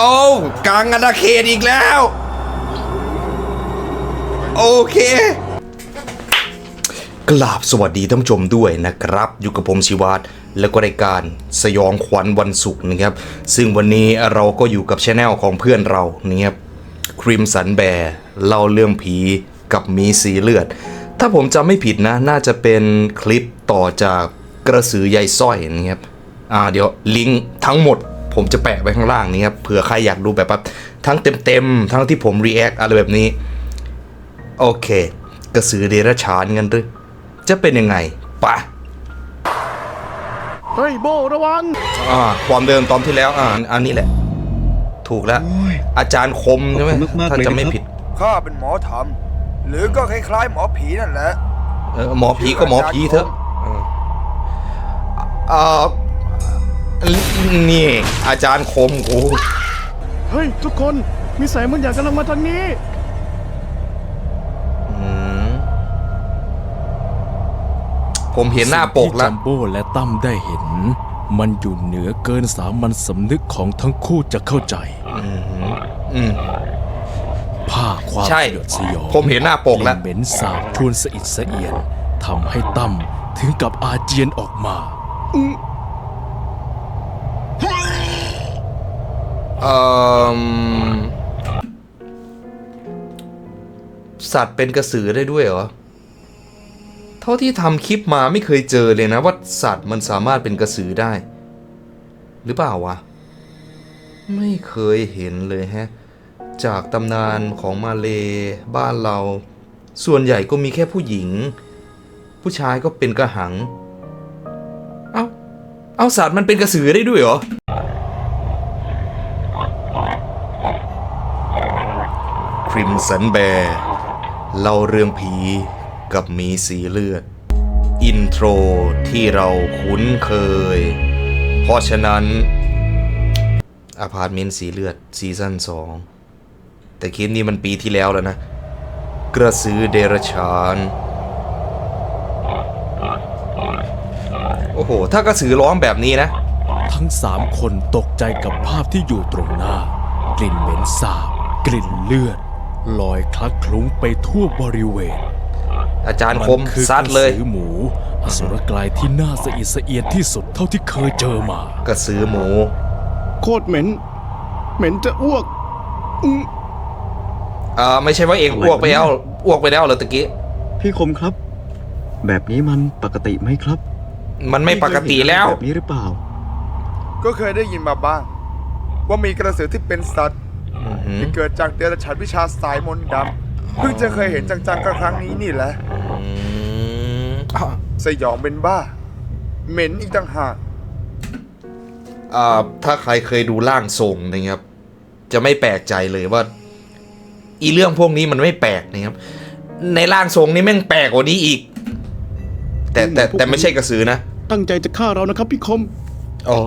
โอ้กลางอาณาเขตอีกแล้ว โอเคกราบสวัสดีท่านผู้ชมด้วยนะครับ อยู่กับผมชิวัตแล้วก็รายการสยองขวัญวันศุกร์นะครับ ซึ่งวันนี้เราก็อยู่กับช anel ของเพื่อนเรานะครับครีมสันแบร์เล่าเรื่องผีกับมีสีเลือด ถ้าผมจำไม่ผิดนะ น่าจะเป็นคลิปต่อจากกระสือใยสร้อยนะครับอ่าเดี๋ยวลิงก์ทั้งหมด ผมจะแปะไว้ข้างล่างนี้ครับเผื่อใครอยากดูแบบว่าทั้งเต็มๆ ทั้งที่ผมรีแอคอะไรแบบนี้ โอเค กระสือเดรัจฉานกันหรือ จะเป็นยังไงไปะเฮ้ยโบระวังอ่าความเดิมตอนที่แล้วอ่าอันนี้แหละ ถูกแล้ว อาจารย์คมใช่ไหมขอบคุณมากๆถ้าเลยจะนะครับไม่ผิดข้าเป็นหมอธรรม หรือก็คล้ายๆหมอผีนั่นแหละเออหมอผีก็หมอผีเถอะเออเอ่อ นี่ อาจารย์คมโอ้เฮ้ย ทุกคนมีแสงบางอย่างกำลังมาทางนี้อืมผมเห็นหน้าปกสิ่งที่แล้วจัมโบ้และตั้มได้เห็น มันอยู่เหนือเกินสามัญสำนึกของทั้งคู่จะเข้าใจอืมผ้าความใช่สยดสยองผมเห็นหน้าปกแล้วลิ่นเหม็นสาบชวนสะอิดสะเอียนทำให้ตั้มถึงกับอาเจียนออกมา เอ่อสัตว์เป็นกระสือได้ด้วยเหรอ เท่าที่ทำคลิปมาไม่เคยเจอเลยนะว่าสัตว์มันสามารถเป็นกระสือได้ หรือเปล่าวะ ไม่เคยเห็นเลยฮะ จากตำนานของมาเลบ้านเรา ส่วนใหญ่ก็มีแค่ผู้หญิง ผู้ชายก็เป็นกระหัง เอ้า เอาสัตว์มันเป็นกระสือได้ด้วยเหรอ ริมสันแบร์เล่าเรื่องผีกับมีสีเลือด อินโทรที่เราคุ้นเคย เพราะฉะนั้นอพาร์ตเมนต์สีเลือดซีซั่น2 แต่คลิปนี้มันปีที่แล้วแล้วนะ กระสือเดรัจฉาน โอ้โห ถ้ากระสือร้องแบบนี้นะ ทั้งสามคนตกใจกับภาพที่อยู่ตรงหน้า กลิ่นเหม็นสาบ กลิ่นเลือด ลอยคลักคลุ้งไปทั่วบริเวณอาจารย์คมนคือซัดเลยกระสือหมูอสุรกายที่น่าสะอิดสะเอียนที่สุดเท่าที่เคยเจอมา กระสือหมู โคตรเหม็น เหม็นจะอ้วกอ่าไม่ใช่ว่าเองอ้วกไปแล้วอ้วกไปแล้วเหรอตะกี้ พี่คมครับ แบบนี้มันปกติไหมครับมันไม่ปกติแล้วแบบนี้หรือเปล่า ก็เคยได้ยินมาบ้าง ว่ามีกระสือที่เป็นสัตว์อือหือ ที่เกิดจากเดรัจฉานวิชาสายมนต์ดำเพิ่งจะเคยเห็นจังๆก็ครั้งนี้นี่แหละอืมอะสยองเป็นบ้า เหม็นอีกต่างหากอ่าถ้าใครเคยดูร่างทรงนะครับ จะไม่แปลกใจเลยว่า อีเรื่องพวกนี้มันไม่แปลกนะครับ ในร่างทรงนี้แม่งแปลกกว่านี้อีก แต่แต่แต่ไม่ใช่กระสือนะ ตั้งใจจะฆ่าเรานะครับพี่คม อ๋อ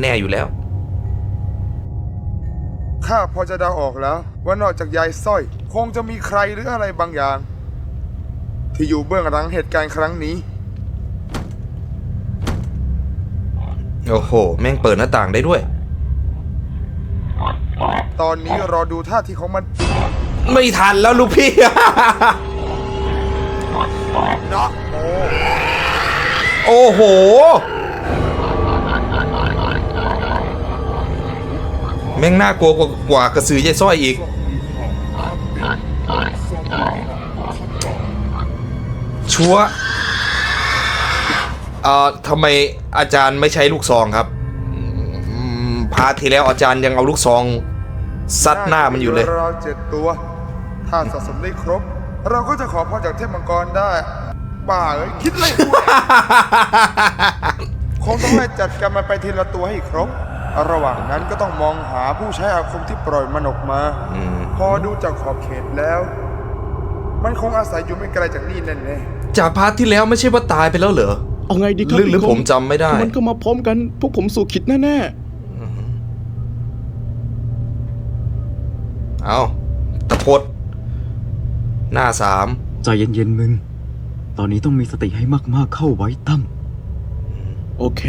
แน่อยู่แล้ว ข้าพอจะเดาออกแล้ว ว่านอกจากยายสร้อย คงจะมีใครหรืออะไรบางอย่าง ที่อยู่เบื้องหลังเหตุการณ์ครั้งนี้ โอ้โห แม่งเปิดหน้าต่างได้ด้วย ตอนนี้รอดูท่าทีของมัน ไม่ทันแล้วลูกพี่ นะโม โอ้โห แม่งน่ากลัวกว่ากว่ากระสือยายสร้อยอีก ชัวร์เอ่อทำไมอาจารย์ไม่ใช้ลูกซองครับอืมพาร์ทที่แล้วอาจารย์ยังเอาลูกซองซัดหน้ามันอยู่เลยเราวเจ็ดตัว ถ้าสะสมได้ครบ เราก็จะขอพรจากเทพมังกรได้ป่าเอ้ยคิดเลยพูดคงต้องไล่จัดการมันไปทีละตัวให้ครบ ระหว่างนั้นก็ต้องมองหาผู้ใช้อาคมที่ปล่อยมันออกมาพอดูจากขอบเขตแล้ว มันคงอาศัยอยู่ไม่ไกลจากนี่แน่จากพาร์ทที่แล้วไม่ใช่ว่าตายไปแล้วเหรอ เอาไงดีครัหรือหรือพี่คผมจำไม่ได้ถ้ามันก็มาพร้อมกัน พวกผมสู่ขิดแน่เอาตะพดหน้าสามใจเย็นๆมึง ตอนนี้ต้องมีสติให้มากๆเข้าไว้ตั้มๆ โอเค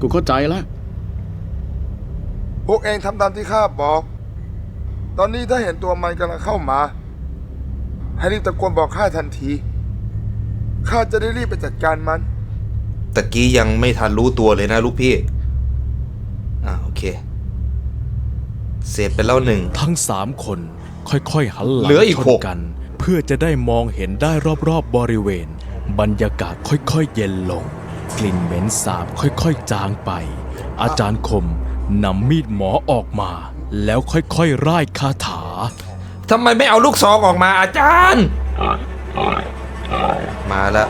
กูเข้าใจแล้ว พวกเองทำตามที่ข้าบอก ตอนนี้ถ้าเห็นตัวมันกำลังเข้ามา ให้รีบตะโกนบอกข้าทันที ข้าจะได้รีบไปจัดการมัน ตะกี้ยังไม่ทันรู้ตัวเลยนะลูกพี่ อ่าโอเค เสร็จไปแล้วหนึ่ง ทั้งสามคนค่อยๆหันหลัเหลืออีกชนหกกัน เพื่อจะได้มองเห็นได้รอบๆบริเวณ บรรยากาศค่อยๆเย็นลง กลิ่นเหม็นสาบค่อยๆจางไป อาจารย์คม นำมีดหมอออกมา แล้วค่อยๆร่ายคาถา ทำไมไม่เอาลูกซองออกมาอาจารย์ มาแล้ว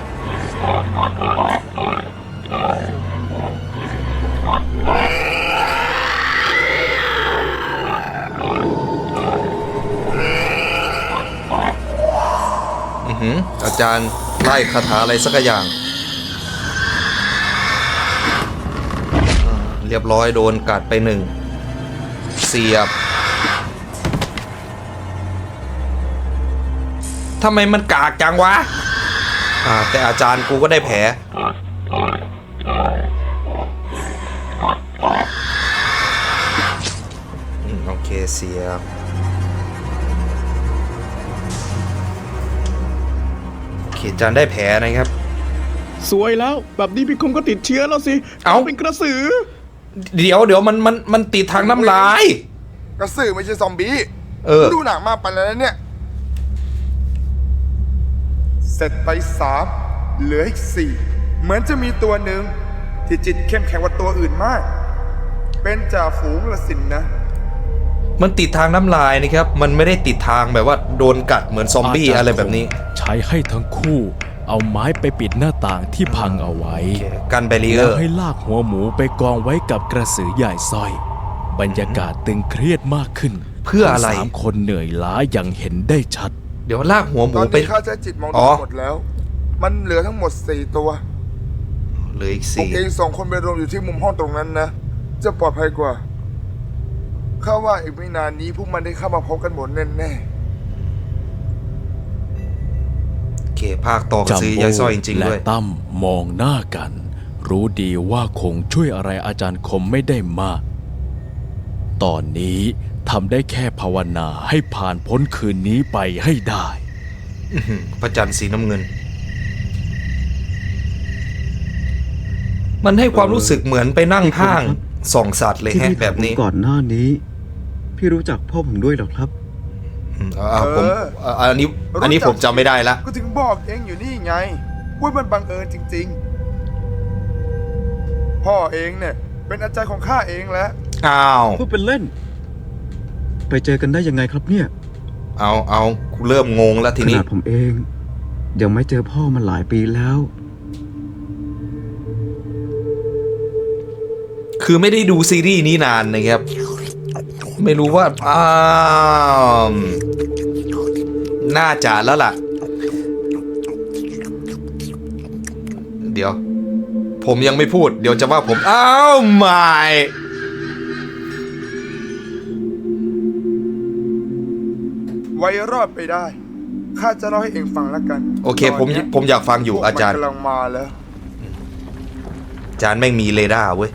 อือหืออาจารย์ไล่คาถาอะไรสักอย่างอ่า เรียบร้อยโดนกัดไปหนึ่งเสียบทำไมมันกากจังวะ อ่า แต่อาจารย์กูก็ได้แผลอืมโอเคเสียบโอเคอาจารย์ได้แผลนะครับ สวยแล้ว แบบนี้พี่คมก็ติดเชื้อแล้วสิ เอ้าเป็นกระสือ เดี๋ยวเดี๋ยวมันมันมันติดทางน้ำลาย กระสือไม่ใช่ซอมบี้เออ ดูหนังมากไปแล้วนะเนี่ย เสร็จไปสามเหลืออีกสี่เหมือนจะมีตัวหนึ่งที่จิตเข้มแข็งกว่าตัวอื่นมาก เป็นจ่าฝูงละสินนะ มันติดทางน้ำลายนะครับ มันไม่ได้ติดทางแบบว่าโดนกัดเหมือนซอมบี้าจาย์อะไรแบบนี้คงใช้ให้ทั้งคู่ เอาไม้ไปปิดหน้าต่างที่พังเอาไว้โอเคกันแบรีเอแล้อวร์ให้ลากหัวหมูไปกองไว้กับกระสือใหญ่สร้อย บรรยากาศตึงเครียดมากขึ้นเพื่ออะไร ทั้งสามคนเหนื่อยล้าอย่างเห็นได้ชัด เดี๋ยวลากหัวหมูตอนไป นี้ข้าใช้จิตมองอ๋ดูอ หมดแล้ว มันเหลือทั้งหมดสี่ตัวเหลืออีกพวกสี่เองสองคนไปรวมอยู่ที่มุมห้องตรงนั้นนะ จะปลอดภัยกว่า ข้าว่าอีกไม่นานนี้พวกมันได้เข้ามาพบกันหมดแน่ เคภาคต่อกระจัมซื้อโบ้ยายสร้อยจริงๆและด้วยตั้มมองหน้ากัน รู้ดีว่าคงช่วยอะไรอาจารย์คมไม่ได้มาก ตอนนี้ทำได้แค่ภาวนาให้ผ่านพ้นคืนนี้ไปให้ได้อื้อหือพระจันทร์สีน้ำเงิน มันให้ความรู้สึกเหมือนไปนั่งห้างส่องสัตว์เลยที่แฮะพี่แบบนี้ถามผมก่อนหน้านี้ พี่รู้จักพ่อผมด้วยเหรอครับ อืมเอาเอาผมเอาอันนี้อันนี้ผมจำไม่ได้ละๆก็ถึงบอกเองอยู่นี่ไงว่ามันบังเอิญจริง ๆ พ่อเองเนี่ย เป็นอาจารย์ของข้าเองแหละอ้าว พูดเป็นเล่น ไปเจอกันได้ยังไงครับเนี่ย เอาเอากูเริ่มงงแล้วทีขนี้ นาดผมเอง ยังไม่เจอพ่อมาหลายปีแล้ว คือไม่ได้ดูซีรีส์นี้นานนะครับ ไม่รู้ว่าอ้าวน่าจะแล้วล่ะ เดี๋ยว ผมยังไม่พูด เดี๋ยวจะว่าผม อ้าวไม่ไว้รอดไปได้ ข้าจะเล่าให้เองฟังแล้วกันโอเค ผมตนนี้ยผมอยากฟังอยู่พวกอาจารย์มันกำลังมาแล้ว อาจารย์แม่งมีเรดาร์เว้ย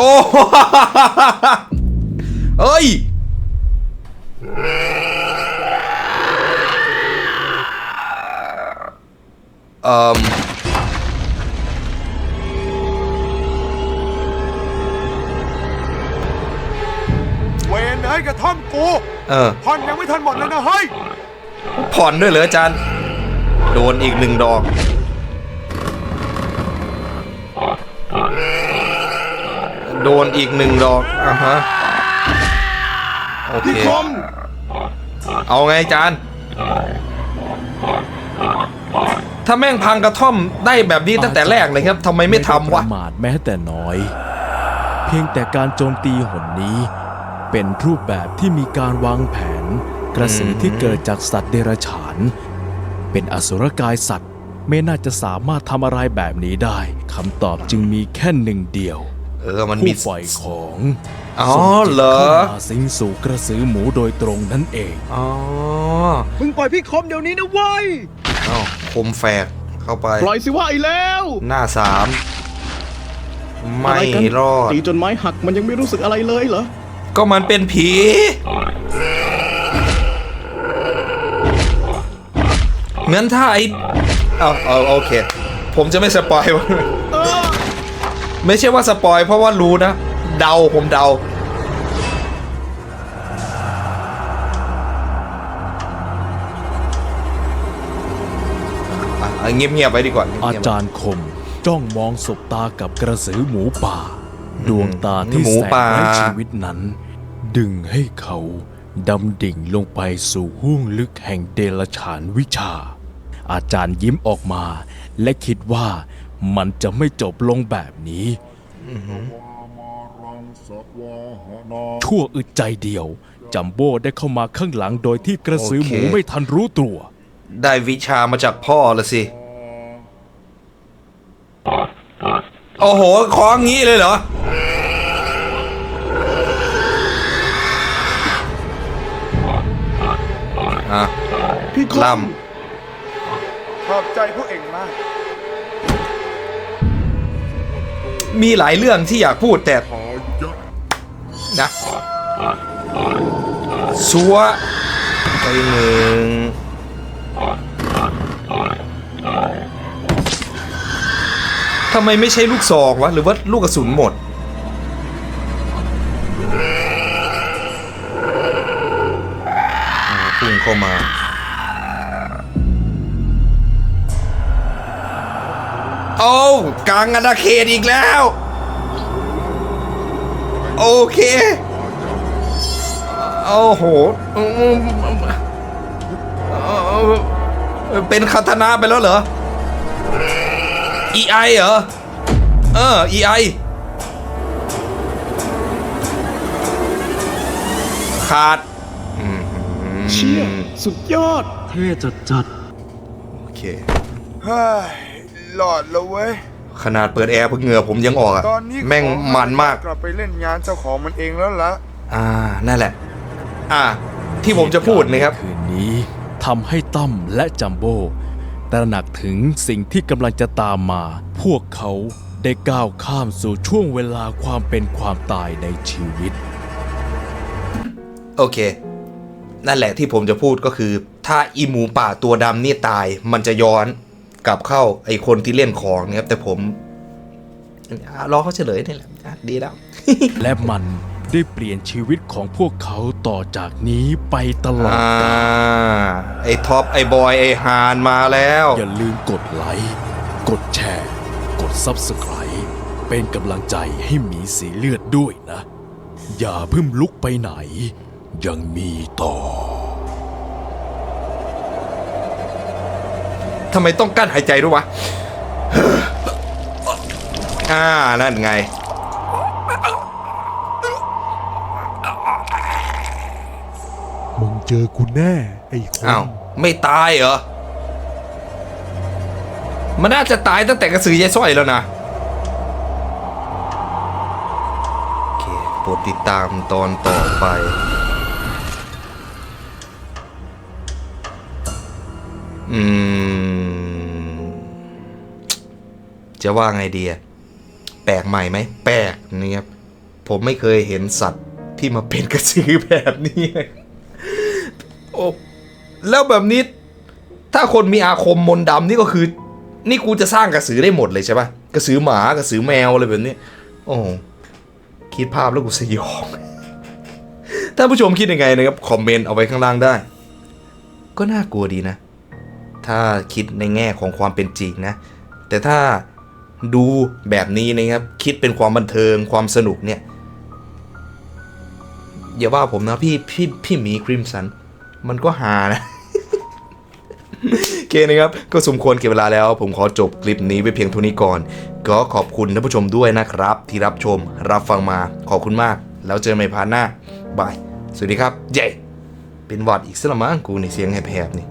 โอ้เฮ้ย เอ่อเวนเอ้ยกระท่อมกูเออผ่อนยังไม่ทันหมดเลยนะเฮ้ยผ่อนด้วยเหรออาจารย์ โดนอีกหนึ่งดอก โดนอีกหนึ่งดอกอะฮะโอเคพี่คมเอาไงอาจารย์ถ้าแม่งพังกระท่อมได้แบบนี้ตั้งแต่แรกเลยครับทำไมไม่ทำปวะระมาทแม้แต่น้อย เพียงแต่การโจมตีหนนี้ เป็นรูปแบบที่มีการวางแผน กระสือที่เกิดจากสัตว์เดรัจฉาน เป็นอสุรกายสัตว์ ไม่น่าจะสามารถทำอะไรแบบนี้ได้คำตอบจึงมีแค่หนึ่งเดียว เออมันมีผู้ปล่อยของอ๋อส่งจิตเหรอเข้ามาสิงสู่กระสือหมูโดยตรงนั่นเอง อ๋อมึงปล่อยพี่คมเดี๋ยวนี้นะเว้ย เอาคมแฝกเข้าไป ปล่อยสิว่าไอ้แล้ว หน้าสามไม่อะไรกันรอด ตีจนไม้หักมันยังไม่รู้สึกอะไรเลยเหรอ ก็มันเป็นผี งั้นถ้าไอเอาเอาโอเค ผมจะไม่สปอย ไม่ใช่ว่าสปอยเพราะว่ารู้นะ เดาผมเดาอะเงียบๆไว้ดีกว่าอาเงียบๆจารย์คมจ้องมองสบตากับกระสือหมูป่า ดวงตาที่หมูแสงป่าไร้ชีวิตนั้น ดึงให้เขาดำดิ่งลงไปสู่ห้วงลึกแห่งเดลฉานวิชา อาจารย์ยิ้มออกมา และคิดว่า มันจะไม่จบลงแบบนี้ ชั่วอึดใจเดียว จัมโบ้ได้เข้ามาข้างหลังโดยที่กระสือหมูโอเค ไม่ทันรู้ตัว ได้วิชามาจากพ่อละสิ โอ้โหคล้องงี้เลยเหรอ อะพี่คล่มขอบใจพวกเองมาก มีหลายเรื่องที่อยากพูดแต่นะซัวไปหนึ่งทำไมไม่ใช่ลูกซองวะ หรือว่าลูกกระสุนหมด โอ้วกลางอาณาเขตอีกแล้ว โอเคโอ้โหอืมเอ่อเป็นคาตานาไปแล้วเหรอ EI เหรอ เออ EI ขาดเชี่ยสุดยอดเท่จัดจัดโอเคเฮ้ย หลอดแล้วเว้ย ขนาดเปิดแอร์เพิ่งเหงื่อผมยังออกอะตอนนี้แม่งขอมันมาก กลับไปเล่นงานเจ้าของมันเองแล้วละอ่า นั่นแหละ อ่า ที่ผมจะพูดนะครับ คืนนี้ทำให้ตั้มและจัมโบ้ตระหนักถึงสิ่งที่กำลังจะตามมา พวกเขาได้ก้าวข้ามสู่ช่วงเวลาความเป็นความตายในชีวิต โอเค นั่นแหละที่ผมจะพูดก็คือ ถ้าอีหมูป่าตัวดำนี่ตายมันจะย้อน กลับเข้าไอคนที่เล่นของนะครับ แต่ผมอะรอเขาเฉลยนี่แหละอะดีแล้ว และมันได้เปลี่ยนชีวิตของพวกเขาต่อจากนี้ไปตลอดอ่าไอท็อปไอบอย ไอฮานมาแล้ว อย่าลืมกดไลค์ กดแชร์ กด Subscribe เป็นกำลังใจให้หมีสีเลือดด้วยนะ อย่าเพิ่งลุกไปไหน ยังมีต่อ ทำไมต้องกั้นหายใจด้วยวะ อ่า นั่นไง มึงเจอกูแน่ ไอ้คนอ้าว ไม่ตายเหรอ มันน่าจะตายตั้งแต่กระสือยายสร้อยแล้วนะโอเคโปรดติดตามตอนต่อไปอืม จะว่าไงดีอะแปลกใหม่ไหมแปลกนี่ครับผมไม่เคยเห็นสัตว์ที่มาเป็นกระสือแบบนี้โอ้แล้วแบบนี้ ถ้าคนมีอาคมมนดำนี่ก็คือ นี่กูจะสร้างกระสือได้หมดเลยใช่ปะกระสือหมากระสือแมวอะไรแบบนี้ โอ้คิดภาพแล้วกูสยองถ้าผู้ชมคิดยังไงนะครับคอมเมนต์เอาไว้ข้างล่างได้ ก็น่ากลัวดีนะ ถ้าคิดในแง่ของความเป็นจริงนะ แต่ถ้า ดูแบบนี้นะครับ คิดเป็นความบันเทิงความสนุกเนี่ย อย่าว่าผมนะพี่พี่พี่หมีคริมสัน มันก็หานะโอเคนะครับ ก็สมควรเก็บเวลาแล้ว ผมขอจบคลิปนี้ไปเพียงเท่านี้ก่อน ก็ขอบคุณท่านผู้ชมด้วยนะครับ ที่รับชมรับฟังมาขอบคุณมาก แล้วเจอกันใหม่พาร์ทหน้าบาย สวัสดีครับ เย้เป็นวัดอีกสละมั้งกูในเสียงแหบๆนี่